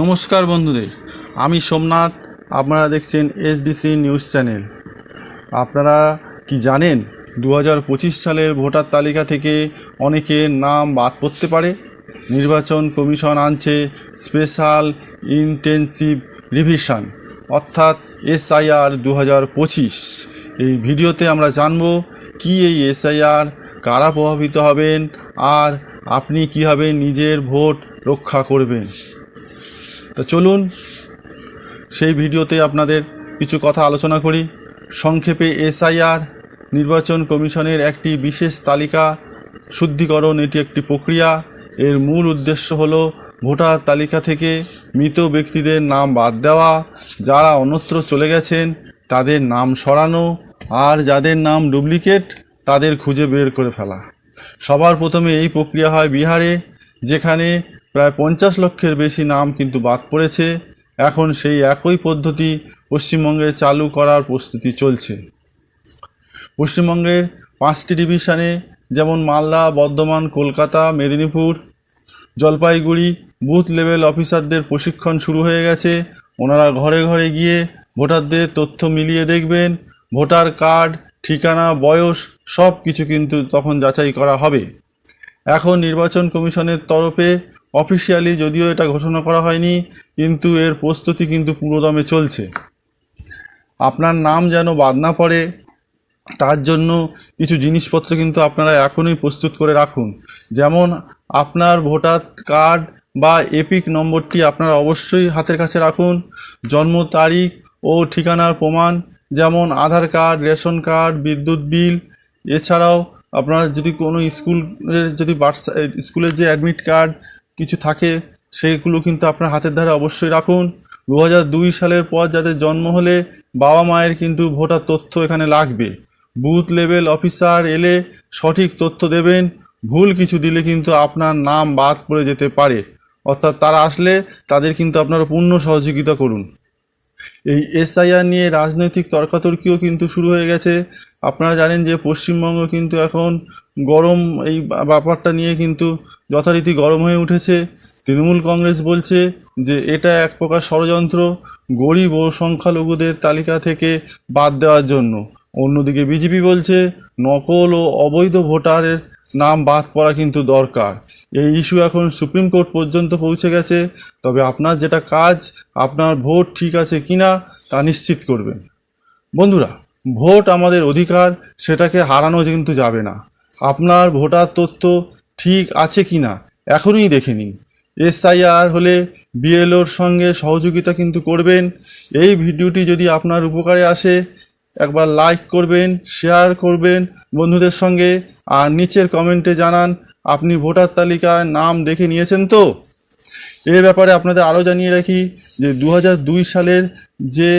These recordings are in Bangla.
নমস্কার বন্ধুদের, আমি সোমনাথ, আপনারা দেখছেন এসডিসি নিউজ চ্যানেল আপনারা কি জানেন দু হাজার পঁচিশ সালের ভোটার তালিকা থেকে অনেকের নাম বাদ পড়তে পারে? নির্বাচন কমিশন আনছে স্পেশাল ইন্টেন্সিভ রিভিশন, অর্থাৎ এসআইআর দু হাজার পঁচিশ। এই ভিডিওতে আমরা জানব, কি এই এসআইআর কারা প্রভাবিত হবেন, আর আপনি কীভাবে নিজের ভোট রক্ষা করবেন? তো চলুন, সেই ভিডিওতে আপনাদের কিছু কথা আলোচনা করি। সংক্ষেপে এসআইআর নির্বাচন কমিশনের একটি বিশেষ তালিকা শুদ্ধিকরণ এটি একটি প্রক্রিয়া। এর মূল উদ্দেশ্য হল ভোটার তালিকা থেকে মৃত ব্যক্তিদের নাম বাদ দেওয়া। যারা অন্যত্র চলে গেছেন, তাদের নাম সরানো আর যাদের নাম ডুপ্লিকেট, তাদের খুঁজে বের করে ফেলা। সবার প্রথমে এই প্রক্রিয়া হয় বিহারে, যেখানে প্রায় পঞ্চাশ লক্ষের বেশি নাম কিন্তু বাদ পড়েছে। এখন সেই একই পদ্ধতি পশ্চিমবঙ্গে চালু করার প্রস্তুতি চলছে। পশ্চিমবঙ্গের পাঁচটি ডিভিশনে যেমন মালদা, বর্ধমান, কলকাতা, মেদিনীপুর, জলপাইগুড়ি, বুথ লেভেল অফিসারদের প্রশিক্ষণ শুরু হয়ে গেছে। ওনারা ঘরে ঘরে গিয়ে ভোটারদের তথ্য মিলিয়ে দেখবেন। ভোটার কার্ড, ঠিকানা, বয়স সব কিছু কিন্তু তখন যাচাই করা হবে। এখন নির্বাচন কমিশনের তরফে অফিসিয়ালি যদিও এটা ঘোষণা করা হয়নি, কিন্তু এর প্রস্তুতি কিন্তু পুরোদমে চলছে। আপনার নাম যেন বাদ না পড়ে, তার জন্য কিছু জিনিসপত্র কিন্তু আপনারা এখনই প্রস্তুত করে রাখুন। যেমন আপনার ভোটার কার্ড বা এপিক নম্বরটি আপনারা অবশ্যই হাতের কাছে রাখুন। জন্ম তারিখ ও ঠিকানার প্রমাণ, যেমন আধার কার্ড, রেশন কার্ড, বিদ্যুৎ বিল। এছাড়াও আপনার যদি কোনো স্কুলের, যদি বার্থ স্কুলের যে অ্যাডমিট কার্ড কিছু থাকে, সেগুলো কিন্তু আপনার হাতের ধারে অবশ্যই রাখুন। দু দুই সালের পর যাদের জন্ম হলে বাবা মায়ের কিন্তু ভোটার তথ্য এখানে লাগবে। বুথ লেভেল অফিসার এলে সঠিক তথ্য দেবেন। ভুল কিছু দিলে কিন্তু আপনার নাম বাদ পড়ে যেতে পারে। অর্থাৎ তারা আসলে তাদের কিন্তু আপনারা পূর্ণ সহযোগিতা করুন। এই এসআইআর নিয়ে রাজনৈতিক তর্কাতর্কিও কিন্তু শুরু হয়ে গেছে। আপনারা জানেন যে পশ্চিমবঙ্গ কিন্তু এখন গরম, এই ব্যাপারটা নিয়ে কিন্তু যথারীতি গরম হয়ে উঠেছে। তৃণমূল কংগ্রেস বলছে যে এটা এক প্রকার ষড়যন্ত্র গরিব ও সংখ্যালঘুদের তালিকা থেকে বাদ দেওয়ার জন্য। অন্যদিকে বিজেপি বলছে নকল ও অবৈধ ভোটারের নাম বাদ পড়া কিন্তু দরকার। এই ইস্যু এখন সুপ্রিম কোর্ট পর্যন্ত পৌঁছে গেছে। তবে আপনার যেটা কাজ, আপনার ভোট ঠিক আছে কি না তা নিশ্চিত করবেন। বন্ধুরা, ভোট আমাদের অধিকার, সেটাকে হারানো কিন্তু যাবে না। আপনার ভোটার তথ্য ঠিক আছে কি না এখনই দেখে নিন। এসআইআর হলে বিএলওর সঙ্গে সহযোগিতা কিন্তু করবেন। এই ভিডিওটি যদি আপনার উপকারে আসে, একবার লাইক করবেন শেয়ার করবেন বন্ধুদের সঙ্গে। আর নিচের কমেন্টে জানান আপনি ভোটার তালিকায় নাম দেখে নিয়েছেন তো? এ ব্যাপারে আপনাদের আরও জানিয়ে রাখি যে দু হাজার দুই সালের যে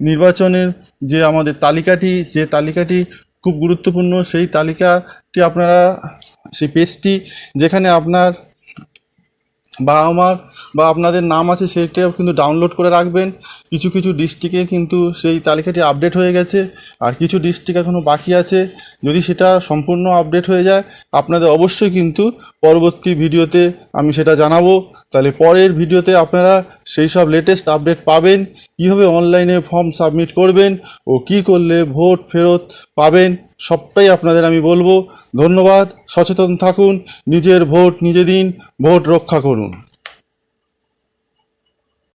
নির্বাচনের যে আমাদের তালিকাটি, যে তালিকাটি খুব গুরুত্বপূর্ণ, সেই তালিকাটি আপনারা, সেই পেজটি যেখানে আপনার বাবা মার বা আপনাদের নাম আছে সেইটাও কিন্তু ডাউনলোড করে রাখবেন। কিছু কিছু ডিস্ট্রিক্টে কিন্তু সেই তালিকাটি আপডেট হয়ে গেছে। আর কিছু ডিস্ট্রিক্ট এখনও বাকি আছে। যদি সেটা সম্পূর্ণ আপডেট হয়ে যায়, আপনাদের অবশ্যই কিন্তু পরবর্তী ভিডিওতে আমি সেটা জানাব। তাহলে পরের ভিডিওতে আপনারা সেই সব লেটেস্ট আপডেট পাবেন। কীভাবে অনলাইনে ফর্ম সাবমিট করবেন ও কি করলে ভোট ফেরত পাবেন, সবটাই আপনাদের আমি বলব। ধন্যবাদ, সচেতন থাকুন, নিজের ভোট নিজে দিন, ভোট রক্ষা করুন।